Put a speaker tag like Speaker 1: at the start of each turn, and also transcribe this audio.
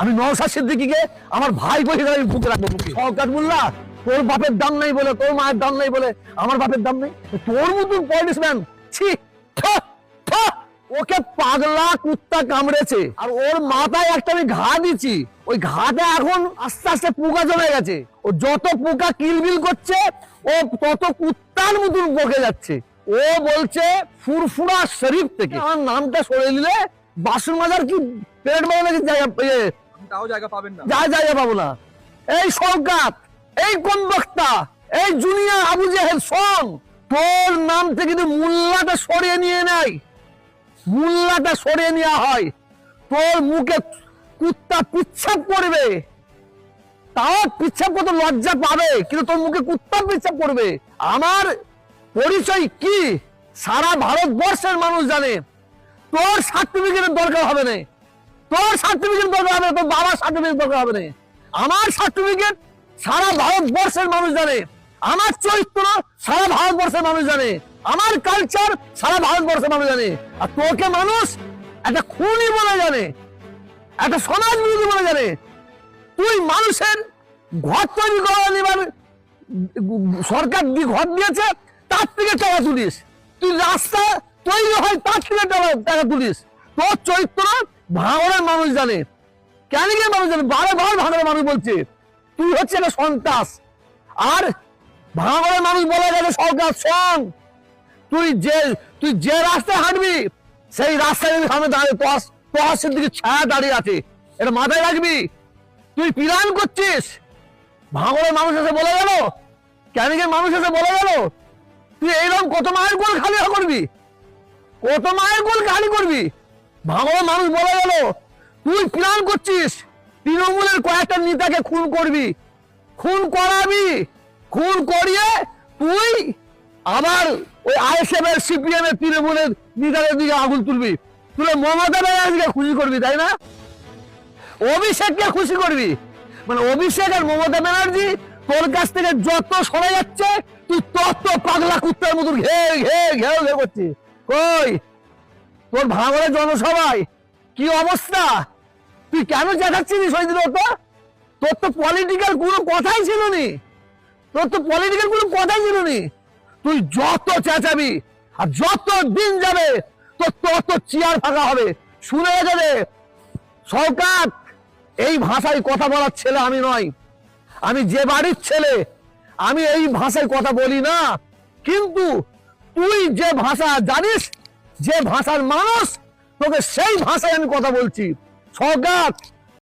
Speaker 1: আমি নওশাদ সিদ্দিকিকে আমার ভাই বলে আমি বুকে রাখব সরকার মোল্লা তোর বাপের দাম নেই বলে তোর মায়ের দাম নেই বলে আমার বাপের দাম নেই? তোর মতন পলিটিক্সম্যান ছি। ওকে পাগলা কুত্তা কামড়েছে। আর ওর মাথায় একটা আমি ঘা দিচ্ছি। ওই ঘাটা এখন আস্তে আস্তে পোকা জমে গেছে। ও যত পোকা কিলবিল করছে ও তত কুত্তার মতন বকে যাচ্ছে। ও বলছে ফুরফুরা শরীফ থেকে। আমার নামটা সরে দিলে বাসন মাজার কি পেট বাজার কি জায়গা ইয়ে,
Speaker 2: তাও
Speaker 1: যা জায়গা পাবো না। এই সরকার এই কোন বক্তা এই জুনিয়র আবু জাহেদ শোন, তোর নাম থেকে যদি মোল্লাটা সরিয়ে নিয়ে নেয়, মোল্লাটা সরিয়ে নেওয়া হয়, তোর মুখে কুত্তা পিচ্ছাপ করবে। তাও পিচ্ছাপ কত লজ্জা পাবে, কিন্তু তোর মুখে কুত্তা পিচ্ছাপ করবে। আমার পরিচয় কি? সারা ভারতবর্ষের মানুষ জানে। তোর সার্টিফিকেটের দরকার হবে না। তোর সার্টিফিকেট দরকার হবে তোর বাবার সার্টিফিকেট দরকার হবে না। আমার সার্টিফিকেট সারা ভারতবর্ষের মানুষ জানে। আমার চরিত্র সারা ভারতবর্ষের মানুষ জানে। আমার কালচার সারা ভারতবর্ষের মানুষ জানে। আর তোকে মানুষ একটা খুনি বলে জানে। একটা সমাজ বিরোধী বলে জানে। তুই মানুষের ঘর তৈরি করা নিবার সরকার ঘর দিয়েছে, তার থেকে টাকা তুলিস। তুই রাস্তা তৈরি হয়, তার থেকে টাকা তুলিস। তোর চরিত্র ভাঙড়ের মানুষ জানে। কেন কি মানুষ জানে? বারবার ভাঙড়ের মানুষ বলছে, তুই হচ্ছে একটা সন্ত্রাস। আর ভাঙড়ের মানুষ বলে গেছে, সরকার, শোন, তুই যে তুই যে রাস্তায় হাঁটবি, সেই রাস্তায় যদি সামনে দাঁড়িয়ে, তোর দিকে ছায়া দাঁড়িয়ে আছে। এটা মাথায় রাখবি। তুই পিলান করছিস। ভাঙড়ের মানুষ এসে বলে গেল। ক্যানিকের মানুষ এসে বলে গেল? তুই এইরকম কত মায়ের গোল খালি করবি? কত মায়ের গোল খালি করবি? ভাঙড়ের মানুষ বলে গেল। তুই প্ল্যান করছিস, তৃণমূলের কয়েকটা নেতাকে খুন করবি। খুন করাবি, খুন করিয়ে তুই আবার ওই আইএসএফ এর, সিপিএম এর, তৃণমূলের নেতাদের দিকে আগুন তুলবি। তুলে মমতা ব্যানার্জিকে খুশি করবি, তাই না? অভিষেককে খুশি করবি। মানে অভিষেক আর মমতা ব্যানার্জি তোর কাছ থেকে যত সরে যাচ্ছে, তুই তত পাগলা কুত্তার মতন ঘে ঘে ঘেউ ঘে করছিস। কই? তোর ভাঙড়ের জনসভায়? কি অবস্থা? তুই কেন চেঁচাচ্ছিস ওই দিন তো তোর তো পলিটিক্যাল কোনো কথাই ছিল নি তোর তো পলিটিক্যাল কোনো কথাই ছিল নি তুই যত চেঁচাবি আর যত দিন যাবে, তোর তত চেয়ার ফাঁকা হবে। শুনে যাবে সরকার, এই ভাষায় কথা বলার ছেলে আমি নয়। আমি যে বাড়ির ছেলে, আমি এই ভাষায় কথা বলি না। কিন্তু তুই যে ভাষা জানিস যে ভাষার মানুষ তোকে সেই ভাষায় আমি কথা বলছি। সরকার